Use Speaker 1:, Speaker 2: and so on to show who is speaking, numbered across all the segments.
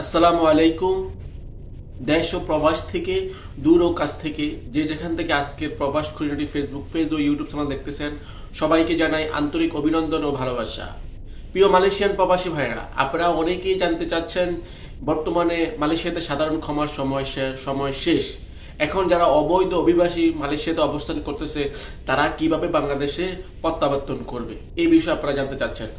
Speaker 1: আসসালামু আলাইকুম। দেশ ও প্রবাস থেকে, দূর ও কাছ থেকে, যে যেখান থেকে আজকের প্রবাস খুঁটিনাটি ফেসবুক পেজ ও ইউটিউব চ্যানেল দেখতেছেন, সবাইকে জানাই আন্তরিক অভিনন্দন ও ভালোবাসা। প্রিয় মালয়েশিয়ান প্রবাসী ভাইরা আপনারা অনেকেই জানতে চাচ্ছেন, বর্তমানে মালয়েশিয়াতে সাধারণ ক্ষমার সময় সময় শেষ। এখন যারা অবৈধ অভিবাসী মালয়েশিয়াতে অবস্থান করতেছে, তারা কীভাবে বাংলাদেশে প্রত্যাবর্তন করবে? এই বিষয়ে আপনারা জানতে চাচ্ছেন।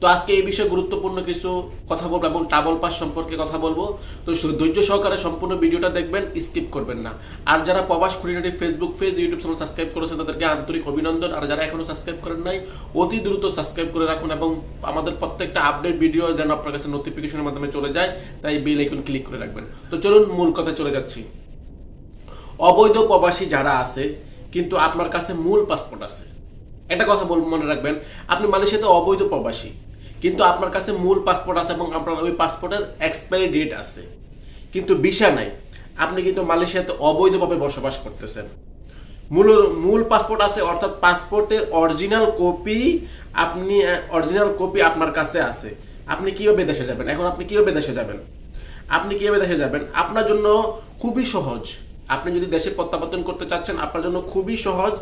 Speaker 1: তো আজকে এই বিষয়ে গুরুত্বপূর্ণ কিছু কথা বলব এবং টাবল পাস সম্পর্কে কথা বলব। তো ধৈর্য সহকারে সম্পূর্ণ ভিডিওটা দেখবেন স্কিপ করবেন না। আর যারা Probash Khutinati Facebook page YouTube channel subscribe করেছেন, তাদেরকে আন্তরিক অভিনন্দন। আর যারা এখনও সাবস্ক্রাইব করেন নাই, অতি দ্রুত সাবস্ক্রাইব করে রাখুন এবং আমাদের প্রত্যেকটা আপডেট ভিডিও যেন আপনার কাছে নোটিফিকেশনের মাধ্যমে চলে যায়, তাই বেল আইকন ক্লিক করে রাখবেন। তো চলুন, মূল কথায় চলে যাচ্ছি। অবৈধ প্রবাসী যারা আছে, কিন্তু আপনার কাছে মূল পাসপোর্ট আছে। একটা কথা বল মনে রাখবেন, আপনি মালয়েশিয়াতে অবৈধ প্রবাসী। কিন্তু আপনার কাছে মূল পাসপোর্ট আছে এবং আপনার ওই পাসপোর্টের এক্সপায়ারি ডেট আছে। কিন্তু ভিসা নাই, আপনি কিন্তু মালয়েশিয়াতে অবৈধভাবে বসবাস করতেছেন। মূল মূল পাসপোর্ট আছে, অর্থাৎ পাসপোর্টের অরিজিনাল কপি আপনি অরিজিনাল কপি আপনার কাছে আছে। আপনি কীভাবে দেশে যাবেন? এখন আপনি কীভাবে দেশে যাবেন? আপনি কীভাবে দেশে যাবেন? আপনার জন্য খুবই সহজ। আপনি যদি দেশে প্রত্যাবর্তন করতে চাচ্ছেন, আপনার জন্য খুবই সহজ।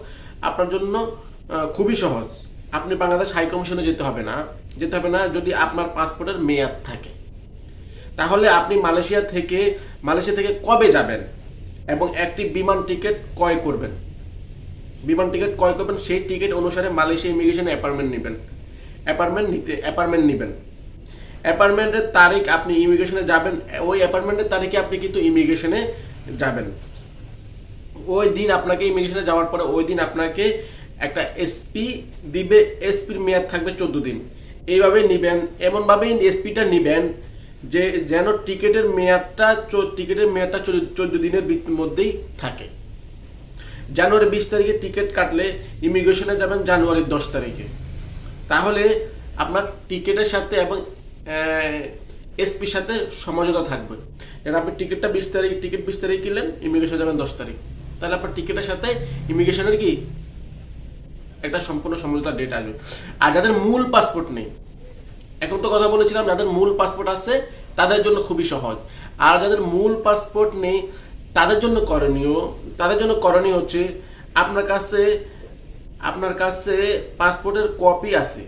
Speaker 1: আপনার জন্য খুবই সহজ। আপনি বাংলাদেশ হাই কমিশনে যেতে হবে না। যেতে হবে না যদি আপনার পাসপোর্টের মেয়াদ থাকে। তাহলে আপনি মালয়েশিয়া থেকে মালয়েশিয়া থেকে কবে যাবেন? এবং একটি বিমান টিকিট ক্রয় করবেন। বিমান টিকিট ক্রয় করবেন, সেই টিকিট অনুসারে মালয়েশিয়া ইমিগ্রেশন অ্যাপার্টমেন্ট নেবেন। অ্যাপার্টমেন্ট নিতে অ্যাপার্টমেন্ট নেবেন। অ্যাপার্টমেন্টের তারিখ আপনি ইমিগ্রেশনে যাবেন, ওই অ্যাপার্টমেন্টের তারিখে আপনি কিন্তু ইমিগ্রেশনে যাবেন। ওই দিন আপনাকে ইমিগ্রেশনে যাওয়ার পরে ওই দিন আপনাকে একটা এসপি দিবে এসপির মেয়াদ থাকবে চোদ্দ দিন। এইভাবে নিবেন, এমনভাবেই এসপিটা নিবেন যে, যেন টিকিটের মেয়াদটা টিকিটের মেয়াদটা চোদ্দ দিনের মধ্যেই থাকে। জানুয়ারি বিশ তারিখে টিকিট কাটলে ইমিগ্রেশনে যাবেন জানুয়ারির দশ তারিখে। তাহলে আপনার টিকিটের সাথে এবং এসপির সাথে সমঝোতা থাকবে। যেন আপনি টিকিটটা বিশ তারিখ, টিকিট বিশ তারিখ কিনলেন, ইমিগ্রেশন যাবেন দশ তারিখ। তাহলে আপনার টিকিটের সাথে ইমিগ্রেশনের কি একটা সম্পূর্ণ সমঝোতার ডেট আসবে। আর যাদের মূল পাসপোর্ট নেই, এখন তো কথা বলেছিলাম, যাদের মূল পাসপোর্ট আছে, তাদের জন্য খুবই সহজ। আর যাদের মূল পাসপোর্ট নেই, তাদের জন্য করণীয়, তাদের জন্য করণীয় হচ্ছে, আপনার কাছে আপনার কাছে পাসপোর্টের কপি আছে।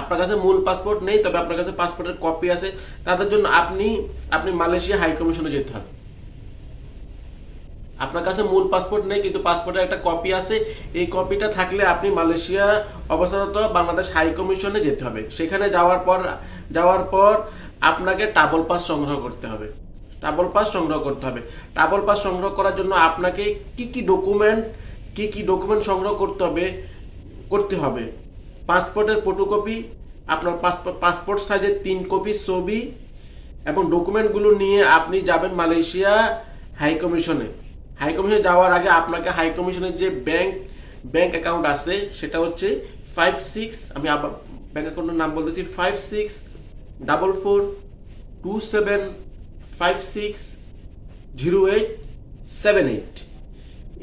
Speaker 1: আপনার কাছে মূল পাসপোর্ট নেই, তবে আপনার কাছে পাসপোর্টের কপি আছে। তাদের জন্য আপনি আপনি মালয়েশিয়া হাই কমিশনে যেতে হবে। আপনার কাছে মূল পাসপোর্ট নেই, কিন্তু পাসপোর্টের একটা কপি আছে। এই কপিটা থাকলে আপনি মালয়েশিয়া অবস্থানত বাংলাদেশ হাই কমিশনে যেতে হবে। সেখানে যাওয়ার পর যাওয়ার পর আপনাকে টাবল পাস সংগ্রহ করতে হবে। টাবল পাস সংগ্রহ করতে হবে। টাবল পাস সংগ্রহ করার জন্য আপনাকে কি কি ডকুমেন্ট কি কি ডকুমেন্ট সংগ্রহ করতে হবে করতে হবে। পাসপোর্টের ফটোকপি আপনার পাসপোর্ট পাসপোর্ট সাইজের তিন কপি ছবি এবং ডকুমেন্টগুলো নিয়ে আপনি যাবেন মালয়েশিয়া হাই কমিশনে হাই কমিশনে যাওয়ার আগে আপনাকে হাই কমিশনের যে ব্যাংক ব্যাংক অ্যাকাউন্ট আছে, সেটা হচ্ছে ফাইভ সিক্স আমি আবার ব্যাংক অ্যাকাউন্টের নাম বলতেছি five six double four two seven five six zero eight seven eight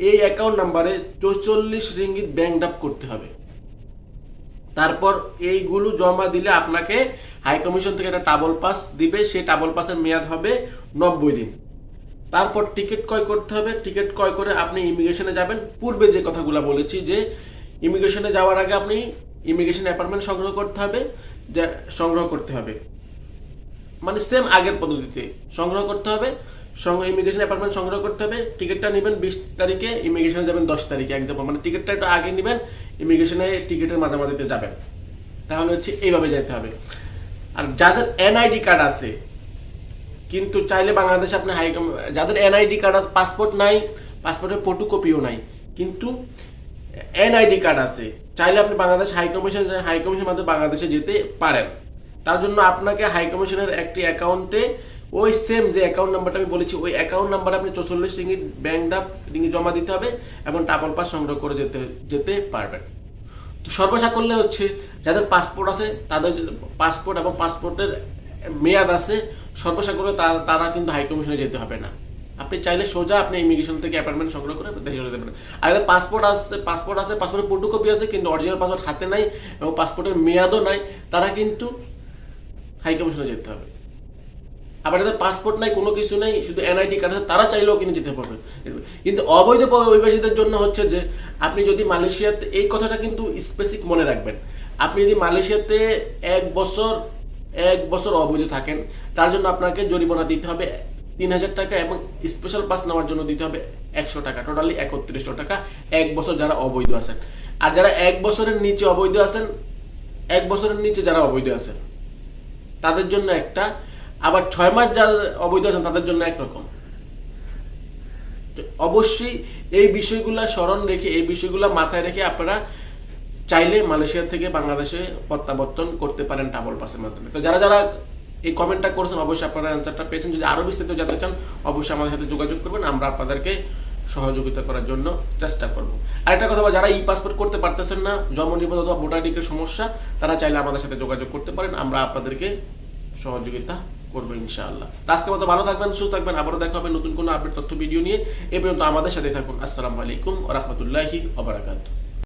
Speaker 1: এই অ্যাকাউন্ট নাম্বারে চৌচল্লিশ রিঙ্গিত ব্যাংক ডাপ করতে হবে। তারপর এইগুলো জমা দিলে আপনাকে হাই কমিশন থেকে একটা টাবল পাস দিবে, সেই টাবল পাসের মেয়াদ হবে নব্বই দিন। তারপর টিকিট ক্রয় করতে হবে। টিকিট ক্রয় করে আপনি ইমিগ্রেশনে যাবেন। পূর্বে যে কথাগুলো বলেছি যে ইমিগ্রেশনে যাওয়ার আগে আপনি ইমিগ্রেশন অ্যাপার্টমেন্ট সংগ্রহ করতে হবে সংগ্রহ করতে হবে। মানে সেম আগের পদ্ধতিতে সংগ্রহ করতে হবে ইমিগ্রেশন অ্যাপার্টমেন্ট সংগ্রহ করতে হবে। টিকিটটা নেবেন বিশ তারিখে ইমিগ্রেশনে যাবেন দশ তারিখে একদম মানে টিকিটটা একটু আগে নেবেন ইমিগ্রেশনে টিকিটের মাঝামাঝিতে যাবেন। তাহলে হচ্ছে এইভাবে যেতে হবে। আর যাদের এনআইডি কার্ড আছে কিন্তু চাইলে বাংলাদেশে আপনি হাই যাদের এনআইডি কার্ড আছে পাসপোর্ট নাই পাসপোর্টের ফটোকপিও নাই। কিন্তু এনআইডি কার্ড আছে, চাইলে আপনি Bangladesh high commission high commission মাধ্যমে বাংলাদেশে যেতে পারেন। তার জন্য আপনাকে হাই কমিশনের একটি অ্যাকাউন্টে ওই সেম যে অ্যাকাউন্ট নাম্বারটা আমি বলেছি, ওই অ্যাকাউন্ট নাম্বারে আপনি চৌচল্লিশ রিঙ্গিত ব্যাংক ডাপ রিঙ্গিত জমা দিতে হবে এবং টাপল পাস সংগ্রহ করে যেতে যেতে পারবেন। তো সর্বসা করলে হচ্ছে, যাদের পাসপোর্ট আছে, তাদের পাসপোর্ট এবং পাসপোর্টের মেয়াদ আছে সর্বসা করে তারা কিন্তু হাই কমিশনে যেতে হবে না। আপনি চাইলে সোজা আপনি ইমিগ্রেশন থেকে অ্যাপয়েন্টমেন্ট সংগ্রহ করে দেশে চলে যাবেন আর পাসপোর্ট আছে পাসপোর্ট আছে পাসপোর্টের ফটোকপি আছে, কিন্তু অরিজিনাল পাসপোর্ট হাতে নাই এবং পাসপোর্টের মেয়াদও নাই। তারা কিন্তু হাই কমিশনে যেতে হবে। আবার যাদের পাসপোর্ট নাই, কোনো কিছু নাই, শুধু এনআইডি কার্ড আছে, তারা চাইলেও কিন্তু যেতে পারবে। কিন্তু অবৈধ অভিবাসীদের জন্য হচ্ছে যে, আপনি যদি মালয়েশিয়াতে এই কথাটা কিন্তু স্পেসিফিক মনে রাখবেন। আপনি যদি মালয়েশিয়াতে এক বছর এক বছর অবৈধ থাকেন। তার জন্য আপনাকে জরিমানা দিতে হবে তিন হাজার টাকা এবং স্পেশাল পাস নেওয়ার জন্য দিতে হবে একশো টাকা। টোটালি একত্রিশশো টাকা। এক বছর যারা অবৈধ আছেন। আর যারা এক বছরের নিচে অবৈধ আছেন, এক বছরের নিচে যারা অবৈধ আছেন, তাদের জন্য একটা। আবার ছয় মাস যারা অবৈধ আছেন, তাদের জন্য একরকম অবশ্যই এই বিষয়গুলো স্মরণ রেখে, এই বিষয়গুলো মাথায় রেখে আপনারা চাইলে মালয়েশিয়া থেকে বাংলাদেশে প্রত্যাবর্তন করতে পারেন ডাবল পাসের মাধ্যমে। তো যারা যারা এই কমেন্টটা করেছেন, অবশ্যই আপনারা অ্যান্সারটা পেয়েছেন। যদি আরও বিস্তারিত জানতে চান, অবশ্যই আমাদের সাথে যোগাযোগ করবেন। আমরা আপনাদেরকে সহযোগিতা করার জন্য চেষ্টা করব। আর একটা কথা যারা ই পাসপোর্ট করতে পারতেছেন না জন্ম নিবন্ধন অথবা ভোটার ডিগ্রির সমস্যা, তারা চাইলে আমাদের সাথে যোগাযোগ করতে পারেন। আমরা আপনাদেরকে সহযোগিতা করব ইনশাআল্লাহ। আজকে মতো ভালো থাকবেন, সুস্থ থাকবেন। আবারও দেখা হবে নতুন কোনো আপডেট তথ্য ভিডিও নিয়ে। এ পর্যন্ত আমাদের সাথে থাকুন। আসসালামু আলাইকুম রাহমাতুল্লাহি ওয়া বারাকাতুহু।